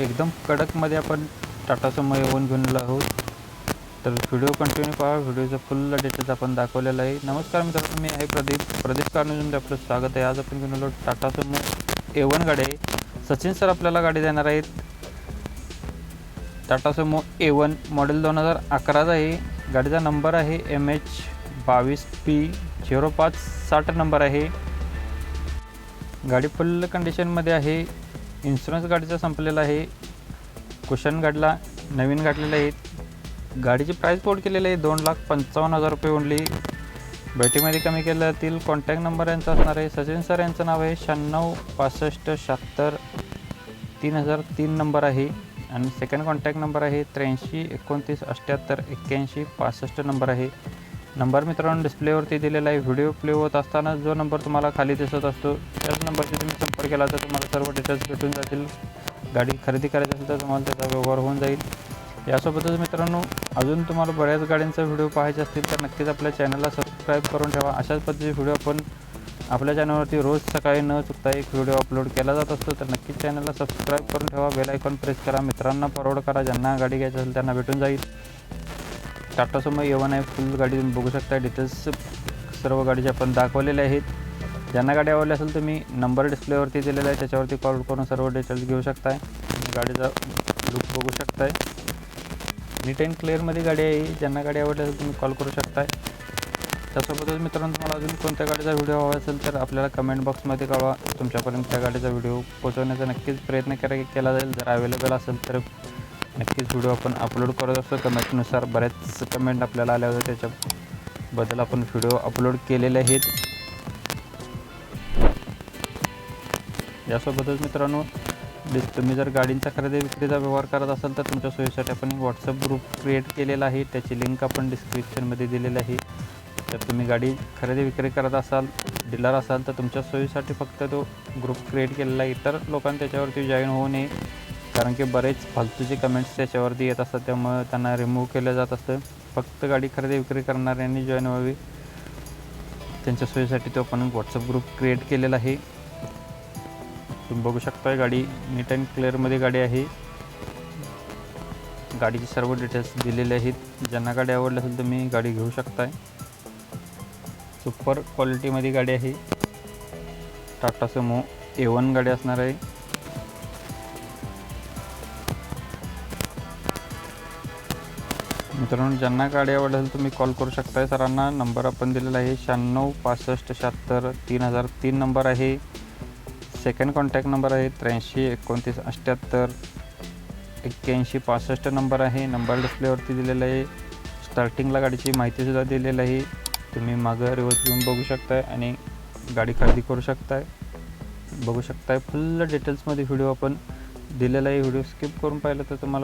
एकदम कडकमध्ये आपण टाटा सुमो येऊन घेऊन आलो आहोत. तर व्हिडिओ कंटिन्यू पहा. व्हिडिओचं फुल डिटेल्स आपण दाखवलेलं आहे. नमस्कार मित्रांनो मी आहे प्रदीप. प्रदीप कारनुजमध्ये आपलं स्वागत आहे. आज आपण घेऊन आलो टाटा सुमो ए वन गाडी. आहे सचिन सर आपल्याला गाडी देणार आहेत. Tata Sumo A one model दोन हजार अकराचा आहे. गाडीचा नंबर आहे एम एच बावीस पी झिरो पाच साठ नंबर आहे. गाडी फुल कंडिशनमध्ये आहे. इन्शुरन्स गाडीचा संपलेला आहे. कुशन गाडीला नवीन गाडलेलं आहे. गाडीची प्राईस पोट केलेली आहे दोन लाख पंचावन्न हजार रुपये ओनली बैठकीमध्ये कमी केल्यातील जातील कॉन्टॅक्ट नंबर यांचा असणार आहे. सचिन सर यांचं नाव आहे शहाण्णव पासष्ट शहात्तर तीन हजार तीन नंबर आहे. आणि सेकंड कॉन्टॅक्ट नंबर आहे त्र्याऐंशी एकोणतीस अठ्ठ्याहत्तर एक्क्याऐंशी पासष्ट नंबर आहे. नंबर मित्रांनो डिस्प्लेवरती दिलेला आहे व्हिडिओ प्ले होत असताना जो नंबर तुम्हाला खाली दिसत असतो त्याच नंबरशी तुम्ही संपर्क केला तर तुम्हाला सर्व डिटेल्स भेटून जातील. गाडी खरेदी करायची असेल तर तुम्हाला त्याचा व्यवहार होऊन जाईल. यासोबतच मित्रांनो अजून तुम्हाला बऱ्याच गाड्यांचा व्हिडिओ पाहायचे असतील तर नक्कीच आपल्या चॅनलला सबस्क्राईब करून ठेवा. अशाच पद्धतीचे व्हिडिओ आपण आपल्या चॅनलवरती रोज सकाळी न चुकता एक व्हिडिओ अपलोड केला जात असतो तर नक्कीच चॅनलला सबस्क्राईब करून ठेवा. बेल आयकॉन प्रेस करा. मित्रांना फॉरवर्ड करा. ज्यांना गाडी घ्यायची असेल त्यांना भेटून जाईल. टाटासमोर सुमो एवन आहे. फुल गाडी तुम्ही बघू शकता. डिटेल्स सर्व गाडीचे आपण दाखवलेले आहेत. ज्यांना गाडी आवडली असेल तुम्ही नंबर डिस्प्लेवरती दिलेला आहे. त्याच्यावरती कॉल करून सर्व डिटेल्स घेऊ शकताय. गाडीचा लुक बघू शकताय. नीट अँड क्लिअरमध्ये गाडी आहे. ज्यांना गाडी आवडली असेल तुम्ही कॉल करू शकताय. त्यासोबतच मित्रांनो तुम्हाला अजून कोणत्या गाडीचा व्हिडिओ हवा असेल तर आपल्याला कमेंट बॉक्समध्ये कळवा. तुमच्यापर्यंत त्या गाडीचा व्हिडिओ पोहोचवण्याचा नक्कीच प्रयत्न करा. केला जाईल. जर अवेलेबल असेल तर नक्कीच व्हिडिओ आपण अपलोड करत असतो. कमेंटनुसार बऱ्याच कमेंट आपल्याला आल्या होत्या. त्याच्याबद्दल आपण व्हिडिओ अपलोड केलेले आहेत. यासोबतच मित्रांनो तुम्ही जर गाडींचा खरेदी विक्रीचा व्यवहार करत असाल तर तुमच्या सोयीसाठी आपण व्हॉट्सअप ग्रुप क्रिएट केलेला आहे. त्याची लिंक आपण डिस्क्रिप्शनमध्ये दिलेली आहे. तर तुम्ही गाडी खरेदी विक्री करत असाल डीलर असाल तर तुमच्या सोयीसाठी फक्त तो ग्रुप क्रिएट केलेला आहे. इतर लोकांनी त्याच्यावरती जॉईन होऊ नये. कारण की बरेच फालतूचे कमेंट्स त्याच्यावरती येत असतात त्यामुळे त्यांना रिमूव्ह केलं जात असतं. फक्त गाडी खरेदी विक्री करणाऱ्यांनी जॉईन व्हावी. त्यांच्या सोयीसाठी तो आपण व्हॉट्सअप ग्रुप क्रिएट केलेला आहे. तुम्ही बघू शकता गाडी नीट अँड क्लिअरमध्ये गाडी आहे. गाडीचे सर्व डिटेल्स दिलेले आहेत. ज्यांना गाडी आवडली असेल तुम्ही गाडी घेऊ शकताय. सुपर क्वालिटीमध्ये गाडी आहे. टाटा सुमो ए वन गाडी असणार आहे. मित्रांनो ज्यांना गाडी आवडेल असेल तुम्ही कॉल करू शकताय. सरांना नंबर आपण दिलेला आहे शहाण्णव पासष्ट शहात्तर तीन हजार तीन नंबर आहे. सेकंड कॉन्टॅक्ट नंबर आहे त्र्याऐंशी एकोणतीस अठ्ठ्याहत्तर एक्क्याऐंशी पासष्ट नंबर आहे. नंबर डिस्प्लेवरती दिलेला आहे. स्टार्टिंगला गाडीची माहितीसुद्धा दिलेली आहे. तुम्ही मागं रिवर्स घेऊन बघू शकताय आणि गाडी खरेदी करू शकताय. बघू शकताय. फुल डिटेल्समध्ये व्हिडिओ आपण दिलेला आहे. व्हिडिओ स्किप करून पाहिलं तर तुम्हाला